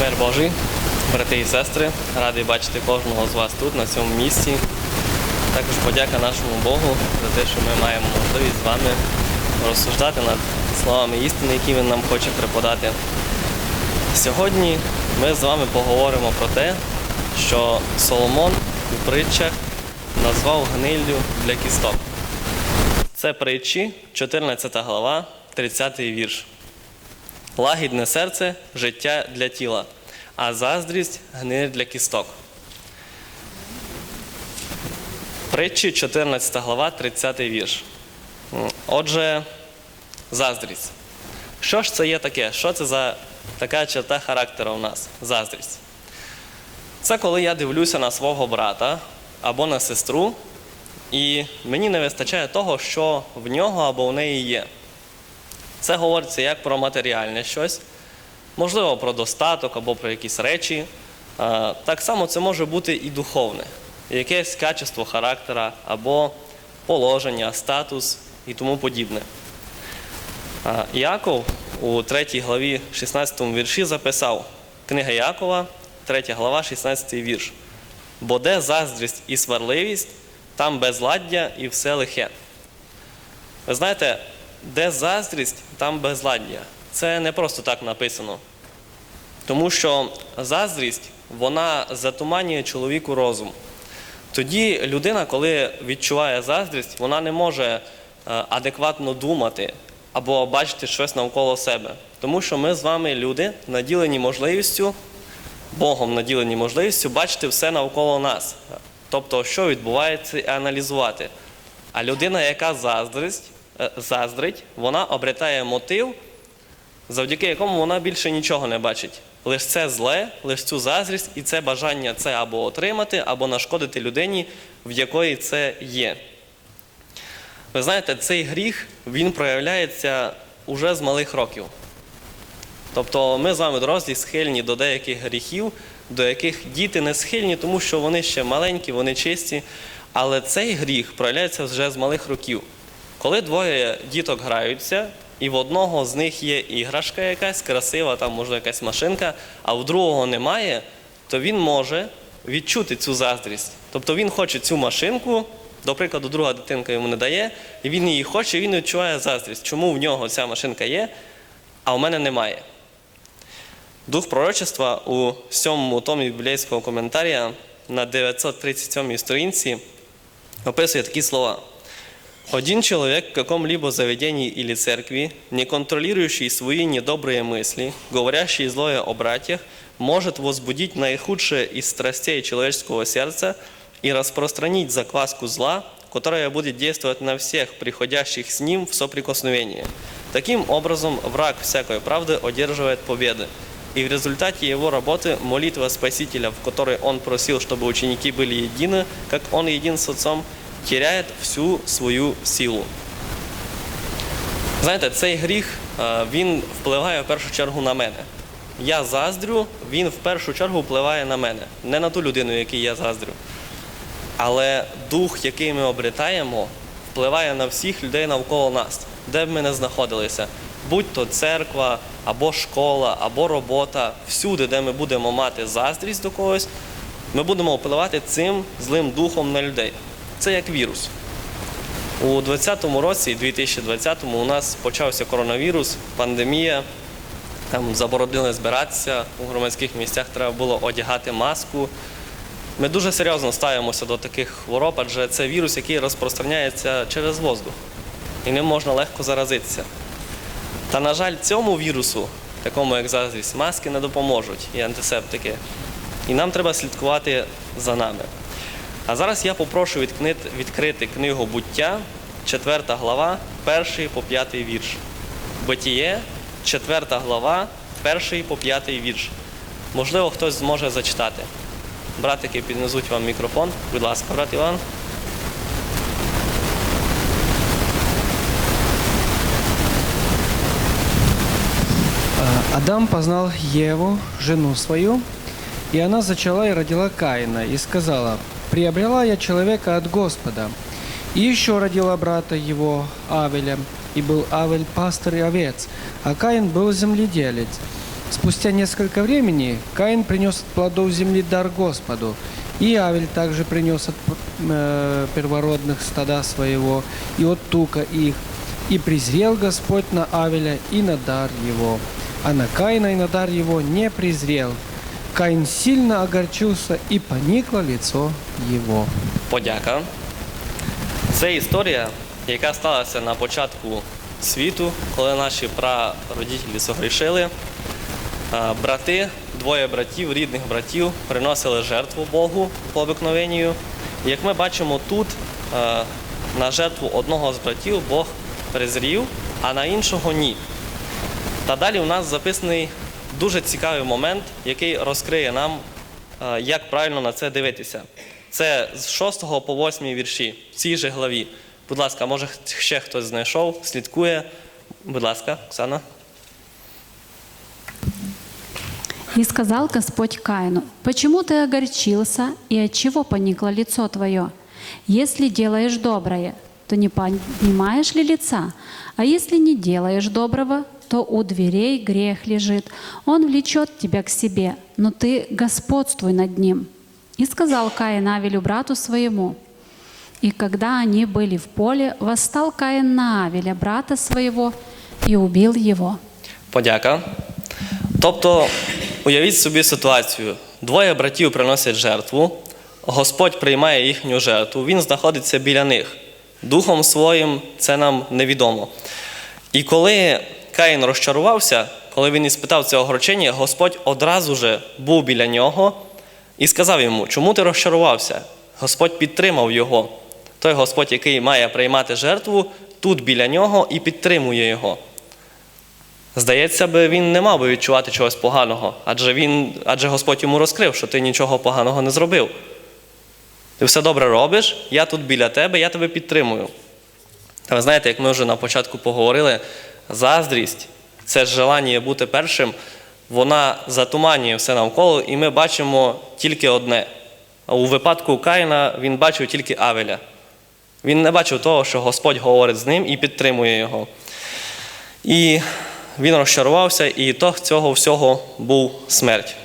Мир Божий, брати і сестри, радий бачити кожного з вас тут, на цьому місці. Також подяка нашому Богу за те, що ми маємо можливість з вами розсуждати над словами істини, які Він нам хоче преподати. Сьогодні ми з вами поговоримо про те, що Соломон у притчах назвав гниллю для кісток. Це притчі, 14 глава, 30 вірш. Лагідне серце життя для тіла, а заздрість гниль для кісток. Притчі 14 глава, 30 вірш. Отже, заздрість. Що ж це є таке? Що це за така черта характеру у нас? Заздрість. Це коли я дивлюся на свого брата або на сестру, і мені не вистачає того, що в нього або в неї є. Це говориться як про матеріальне щось, можливо, про достаток або про якісь речі. Так само це може бути і духовне, якесь качество характера або положення, статус і тому подібне. Яков у 3 главі 16 вірші записав книга Якова, 3 глава, 16 вірш. Бо де заздрість і сварливість, там безладдя і все лихе. Ви знаєте, де заздрість, там безладдя. Це не просто так написано. Тому що заздрість, вона затуманює чоловіку розум. Тоді людина, коли відчуває заздрість, вона не може е, адекватно думати або бачити щось навколо себе. Тому що ми з вами люди, наділені можливістю, Богом наділені можливістю бачити все навколо нас. Тобто, що відбувається, і аналізувати. А людина, яка заздрить, е, заздрить, вона обретає мотив, завдяки якому вона більше нічого не бачить. Лише це зле, лише цю заздрість і це бажання це або отримати, або нашкодити людині, в якої це є. Ви знаєте, цей гріх він проявляється уже з малих років. Тобто ми з вами дорослі схильні до деяких гріхів, до яких діти не схильні, тому що вони ще маленькі, вони чисті. Але цей гріх проявляється вже з малих років. Коли двоє діток граються, і в одного з них є іграшка якась красива, там може якась машинка, а в другого немає, то він може відчути цю заздрість. Тобто він хоче цю машинку, до прикладу, друга дитинка йому не дає, і він її хоче, і він відчуває заздрість. Чому в нього ця машинка є, а в мене немає? Дух пророчества у сьомому томі біблійського коментаря на 937 сторінці описує такі слова. Один человек в каком-либо заведении или церкви, не контролирующий свои недобрые мысли, говорящий злое о братьях, может возбудить наихудшее из страстей человеческого сердца и распространить закваску зла, которая будет действовать на всех приходящих с ним в соприкосновение. Таким образом, враг всякой правды одерживает победы. И в результате его работы молитва Спасителя, в которой он просил, чтобы ученики были едины, как он един с Отцом, теряет всю свою силу. Знаєте, цей гріх е, він впливає в першу чергу на мене. Я заздрю, він в першу чергу впливає на мене, не на ту людину, якій я заздрю. Але дух, який ми обретаємо, впливає на всіх людей навколо нас, де б ми не знаходилися. Будь то церква, або школа, або робота, всюди, де ми будемо мати заздрість до когось, ми будемо впливати цим злим духом на людей. Це як вірус. У 2020 році, 2020-му, у нас почався коронавірус, пандемія. Там заборонили збиратися у громадських місцях, треба було одягати маску. Ми дуже серйозно ставимося до таких хвороб, адже це вірус, який розпространяється через воздух. І ним можна легко заразитися. Та, на жаль, цьому вірусу, такому як заздрість, маски не допоможуть і антисептики. І нам треба слідкувати за нами. А зараз я попрошу відкрити книгу буття, 4 глава, 1 по 5 вірш. Битіє, 4 глава, 1 по 5 вірш. Можливо, хтось зможе зачитати. Братики піднесуть вам мікрофон. Будь ласка, брат Іван. Адам познал Еву, жену свою, и она зачала и родила Каина, и сказала, «Приобрела я человека от Господа». И еще родила брата его, Авеля, и был Авель пастырь овец, а Каин был земледелец. Спустя несколько времени Каин принес от плодов земли дар Господу, и Авель также принес от э, первородных стада своего и от тука их. И презрел Господь на Авеля и на дар его, а на Каина и на дар его не презрел. Каин сильно огорчился, и поникло лицо его. Подяка. Це історія, яка сталася на початку світу, коли наші прародителі согрішили. Брати, двоє братів, рідних братів, приносили жертву Богу по обикновенню. І як ми бачимо тут, на жертву одного з братів Бог презрів, а на іншого ні. Та далі у нас записаний дуже цікавий момент, який розкриє нам, е, як правильно на це дивитися. Це з 6 по 8 вірші в цій же главі. Будь ласка, може ще хтось знайшов, слідкує. Будь ласка, Оксана. И сказал Господь Каину, «Почему ты огорчился, и от чего поникло лицо твое? Если делаешь доброе, то не поднимаешь ли лица? А если не делаешь доброго, то у дверей грех лежит. Он влечет тебя к себе, но ты господствуй над ним». И сказал Каин Авелю, брату своему, и когда они были в поле, восстал Каин на Авеля, брата своего, и убил его. Подяка. Тобто, уявіть собі ситуацію: двоє братів приносять жертву, Господь приймає їхню жертву, він знаходиться біля них. Духом своїм це нам невідомо. І коли Каїн розчарувався, коли він іспитав це огорчення, Господь одразу же був біля нього і сказав йому, чому ти розчарувався? Господь підтримав його. Той Господь, який має приймати жертву, тут біля нього і підтримує його. Здається би, він не мав би відчувати чогось поганого, адже, він, адже Господь йому розкрив, що ти нічого поганого не зробив. Ти все добре робиш, я тут біля тебе, я тебе підтримую. Та ви знаєте, як ми вже на початку поговорили, заздрість це желання бути першим, вона затуманює все навколо, і ми бачимо тільки одне. У випадку Каїна він бачив тільки Авеля. Він не бачив того, що Господь говорить з ним і підтримує його. І він розчарувався, і ітог цього всього був смерть.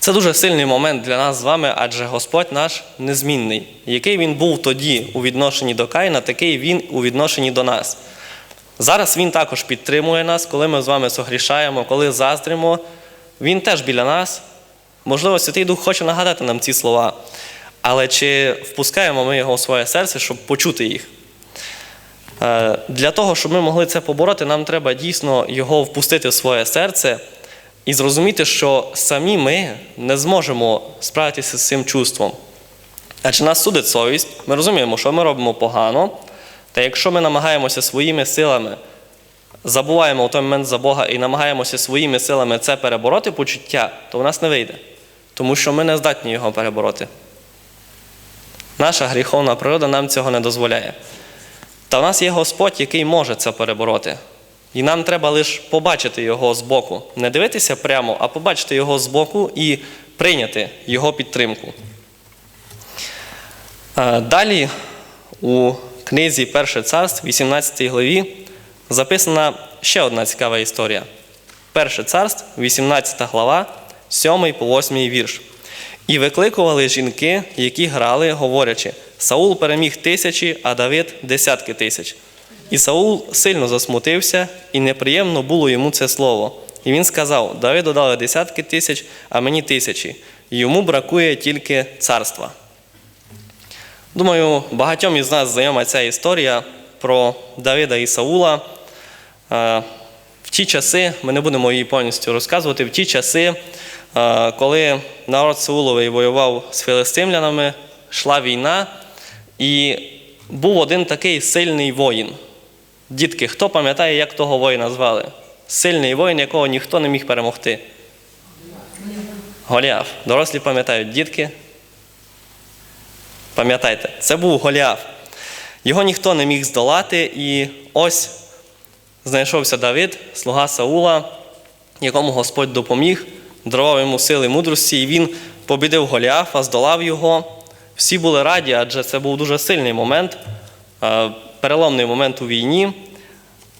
Це дуже сильний момент для нас з вами, адже Господь наш незмінний. Який він був тоді у відношенні до Каїна, такий він у відношенні до нас. Зараз він також підтримує нас, коли ми з вами согрішаємо, коли заздримо. Він теж біля нас. Можливо, Святий Дух хоче нагадати нам ці слова. Але чи впускаємо ми його у своє серце, щоб почути їх? Е, Для того, щоб ми могли це побороти, нам треба дійсно його впустити в своє серце і зрозуміти, що самі ми не зможемо справитися з цим чувством. Адже нас судить совість, ми розуміємо, що ми робимо погано, та якщо ми намагаємося своїми силами, забуваємо в той момент за Бога і намагаємося своїми силами це перебороти почуття, то в нас не вийде, тому що ми не здатні його перебороти. Наша гріховна природа нам цього не дозволяє. Та в нас є Господь, який може це перебороти. І нам треба лише побачити його збоку. Не дивитися прямо, а побачити його збоку і прийняти його підтримку. Е, Далі у книзі Перше царств, 18 главі, записана ще одна цікава історія. Перше царств, 18 глава, 7 по 8 вірш. І викликували жінки, які грали, говорячи: Саул переміг тисячі, а Давид десятки тисяч. І Саул сильно засмутився, і неприємно було йому це слово. І він сказав: Давиду дали десятки тисяч, а мені тисячі. Йому бракує тільки царства. Думаю, багатьом із нас знайома ця історія про Давида і Саула. Е, В ті часи, ми не будемо її повністю розказувати, в ті часи, е, коли народ Сауловий воював з філистимлянами, йшла війна, і був один такий сильний воїн. Дітки, хто пам'ятає, як того воїна звали? Сильний воїн, якого ніхто не міг перемогти. Голіаф. Дорослі пам'ятають, дітки. Пам'ятайте, це був Голіаф. Його ніхто не міг здолати, і ось знайшовся Давид, слуга Саула, якому Господь допоміг, дарував йому сили мудрості, і він побідив Голіафа, здолав його. Всі були раді, адже це був дуже сильний момент, е, переломний момент у війні.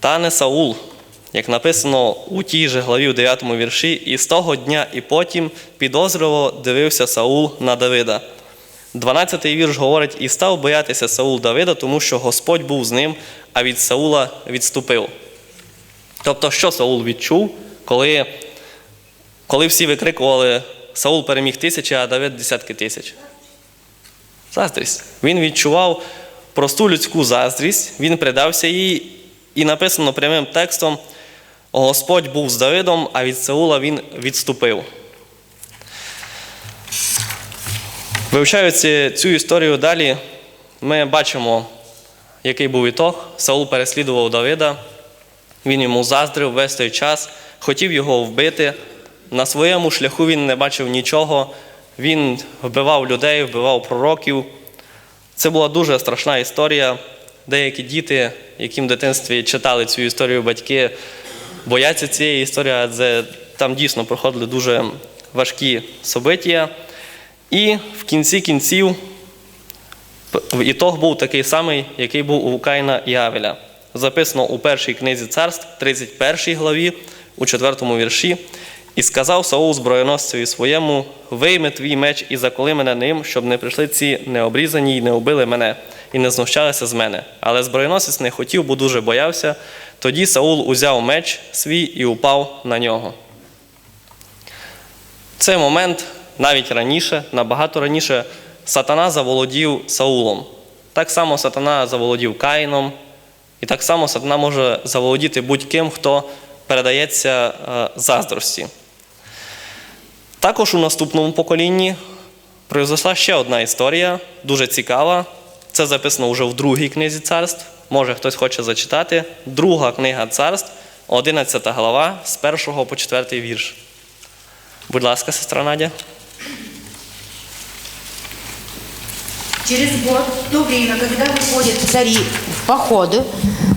Та не Саул, як написано у тій же главі у 9 вірші, і з того дня і потім підозрював дивився Саул на Давида. 12-й вірш говорить: і став боятися Саул Давида, тому що Господь був з ним, а від Саула відступив. Тобто, що Саул відчув, коли, коли всі викрикували Саул переміг тисячі, а Давид десятки тисяч? Заздрість. Він відчував просту людську заздрість, він придався їй, і написано прямим текстом: Господь був з Давидом, а від Саула він відступив. Вивчаючи цю історію далі, ми бачимо, який був ітог. Саул переслідував Давида, він йому заздрив весь той час, хотів його вбити. На своєму шляху він не бачив нічого. Він вбивав людей, вбивав пророків. Це була дуже страшна історія. Деякі діти, яким в дитинстві читали цю історію батьки, бояться цієї історії, адже там дійсно проходили дуже важкі собиття. І в кінці кінців ітог був такий самий, який був у Каїна і Авеля. Записано у першій книзі царств, 31 главі, у 4 вірші. І сказав Саул зброєносцеві своєму: вийми твій меч і заколи мене ним, щоб не прийшли ці необрізані і не убили мене, і не знущалися з мене. Але зброєносець не хотів, бо дуже боявся. Тоді Саул узяв меч свій і упав на нього. Цей момент навіть раніше, набагато раніше, сатана заволодів Саулом. Так само сатана заволодів Каїном, і так само сатана може заволодіти будь-ким, хто передається е, заздрості. Також у наступному поколінні произошла ще одна історія, дуже цікава. Це записано вже в другій книзі царств. Може хтось хоче зачитати. Друга книга царств, 11 глава, з 1 по 4 вірш. Будь ласка, сестра Надя. Через год, в то время, когда выходят цари в походы,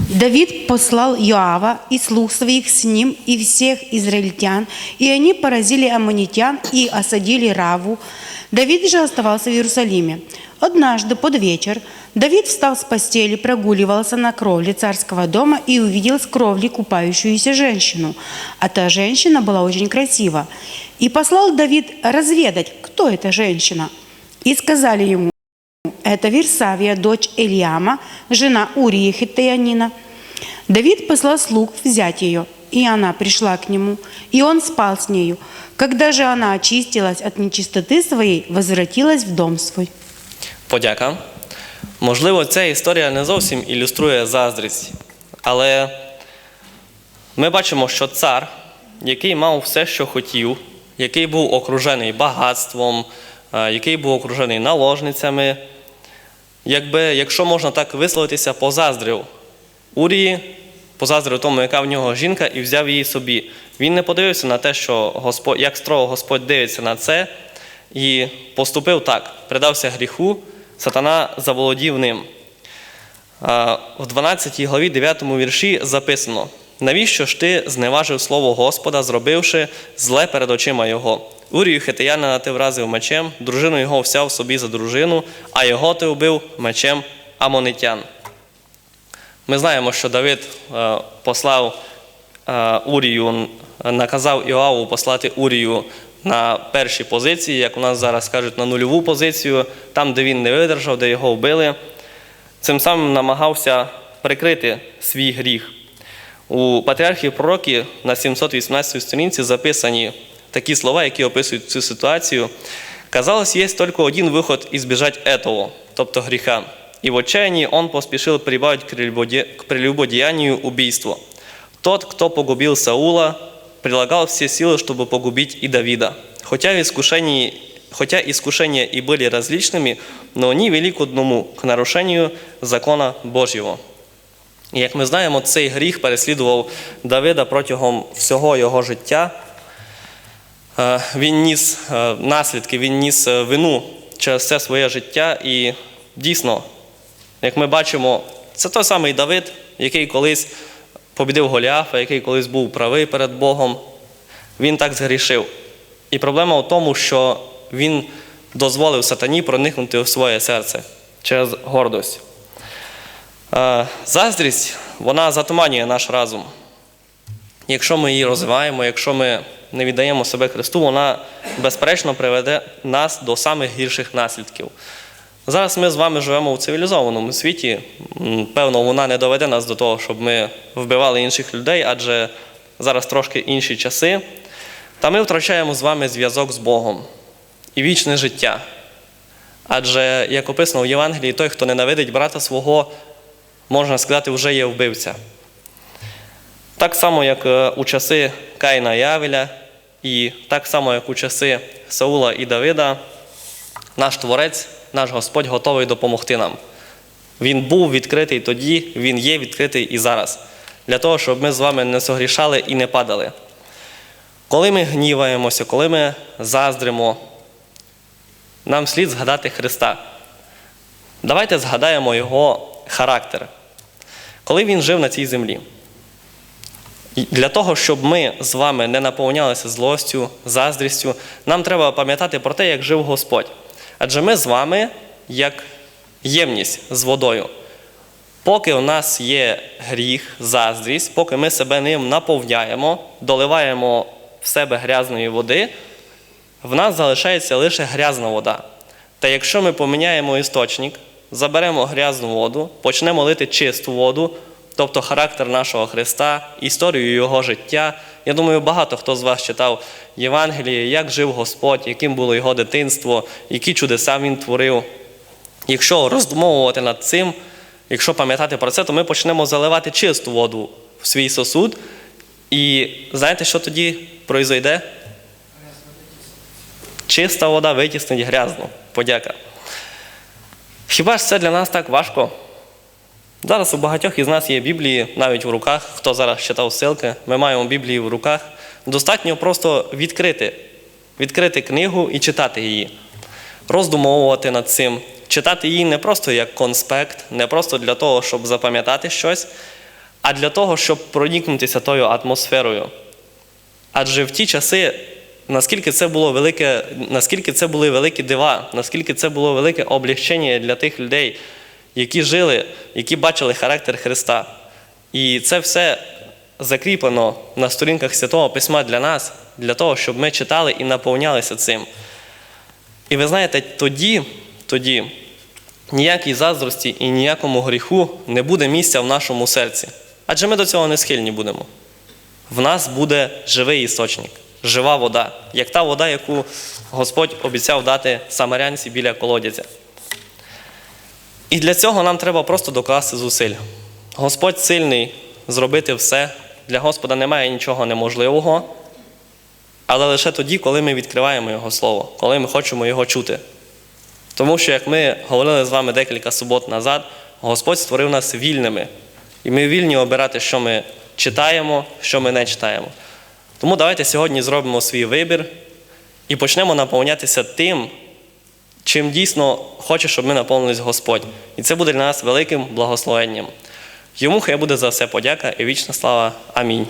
Давид послал Йоава и слуг своих с ним и всех израильтян, и они поразили аммонитян и осадили Раву. Давид же оставался в Иерусалиме. Однажды под вечер Давид встал с постели, прогуливался на кровле царского дома и увидел с кровли купающуюся женщину. А та женщина была очень красива. И послал Давид разведать, кто эта женщина. И сказали ему, это Версавия, дочь Элиама, жена Урии Хиттеянина. Давид послал слуг взять ее, и она пришла к нему, и он спал с нею. Когда же она очистилась от нечистоты своей, возвратилась в дом свой. Подяка. Можливо, ця історія не зовсім ілюструє заздрість, але ми бачимо, що цар, який мав все, що хотів, який був окружений багатством, е, який був окружений наложницями, якби, якщо можна так висловитися, позаздрив Урії, позаздрив тому, яка в нього жінка, і взяв її собі. Він не подивився на те, що Господь, як строго Господь дивиться на це, і поступив так, придався гріху, сатана заволодів ним. В 12 главі 9 вірші записано: навіщо ж ти зневажив слово Господа, зробивши зле перед очима Його? Урію хитиянина ти вразив мечем, дружину його взяв собі за дружину, а його ти вбив мечем амонитян. Ми знаємо, що Давид е, послав е, Урію, наказав Іоаву послати Урію на перші позиції, як у нас зараз кажуть, на нульову позицію, там, де він не видержав, де його вбили. Цим самим намагався прикрити свій гріх. У патріархії пророки на 718 сторінці записані такі слова, які описують цю ситуацію. Казалось, есть только один выход избежать этого, тобто греха. И в отчаянии он поспешил прибавить к прелюбоде- к прелюбодеянию убийство. Тот, кто погубил Саула, прилагал все силы, чтобы погубить и Давида. Хотя, в искушении, хотя искушения и были различными, но они вели к одному, к нарушению закона Божьего. І як ми знаємо, цей гріх переслідував Давида протягом всього його життя. Е, Він ніс е, наслідки, він ніс е, вину через все своє життя. І дійсно, як ми бачимо, це той самий Давид, який колись побідив Голіафа, який колись був правий перед Богом. Він так згрішив. І проблема в тому, що він дозволив сатані проникнути в своє серце через гордость. Е, Заздрість, вона затуманює наш разум. якщо ми її розвиваємо, якщо ми не віддаємо себе Христу, вона безперечно приведе нас до самих гірших наслідків. Зараз ми з вами живемо у цивілізованому світі. Певно, вона не доведе нас до того, щоб ми вбивали інших людей, адже зараз трошки інші часи. Та ми втрачаємо з вами зв'язок з Богом і вічне життя. Адже, як описано в Євангелії, той, хто ненавидить брата свого, можна сказати, вже є вбивця. Так само, як е, у часи Каїна і Авеля, і так само, як у часи Саула і Давида, наш Творець, наш Господь готовий допомогти нам. Він був відкритий тоді, Він є відкритий і зараз, для того, щоб ми з вами не согрішали і не падали. Коли ми гніваємося, коли ми заздримо, нам слід згадати Христа. Давайте згадаємо Його характер. Коли Він жив на цій землі. Для того, щоб ми з вами не наповнялися злостю, заздрістю, нам треба пам'ятати про те, як жив Господь. Адже ми з вами як ємність з водою. Поки у нас є гріх, заздрість, поки ми себе ним наповняємо, доливаємо в себе грязної води, в нас залишається лише грязна вода. Та якщо ми поміняємо істочник, заберемо грязну воду, почнемо лити чисту воду, тобто характер нашого Христа, історію Його життя. Я думаю, багато хто з вас читав Євангеліє, як жив Господь, яким було його дитинство, які чудеса Він творив. Якщо роздумовувати над цим, якщо пам'ятати про це, то ми почнемо заливати чисту воду в свій сосуд. І знаєте, що тоді произойде? Чиста вода витіснить грязну. Подяка. Хіба ж це для нас так важко? Зараз у багатьох із нас є Біблії навіть в руках. Хто зараз читав ссылки, ми маємо Біблії в руках. Достатньо просто відкрити, відкрити книгу і читати її, роздумовувати над цим, читати її не просто як конспект, не просто для того, щоб запам'ятати щось, а для того, щоб проникнутися тою атмосферою. Адже в ті часи, наскільки це було велике, наскільки це були великі дива, наскільки це було велике облегчення для тих людей, які жили, які бачили характер Христа. І це все закріплено на сторінках Святого Письма для нас, для того, щоб ми читали і наповнялися цим. І ви знаєте, тоді, тоді ніякій заздрості і ніякому гріху не буде місця в нашому серці. Адже ми до цього не схильні будемо. В нас буде живий істочник, жива вода, як та вода, яку Господь обіцяв дати самарянці біля колодязя. І для цього нам треба просто докласти зусиль. Господь сильний зробити все. Для Господа немає нічого неможливого, але лише тоді, коли ми відкриваємо Його Слово, коли ми хочемо Його чути. Тому що, як ми говорили з вами декілька субот назад, Господь створив нас вільними. І ми вільні обирати, що ми читаємо, що ми не читаємо. Тому давайте сьогодні зробимо свій вибір і почнемо наповнятися тим, чим дійсно хоче, щоб ми наповнились Господь. І це буде для нас великим благословенням. Йому хай буде за все подяка і вічна слава. Амінь.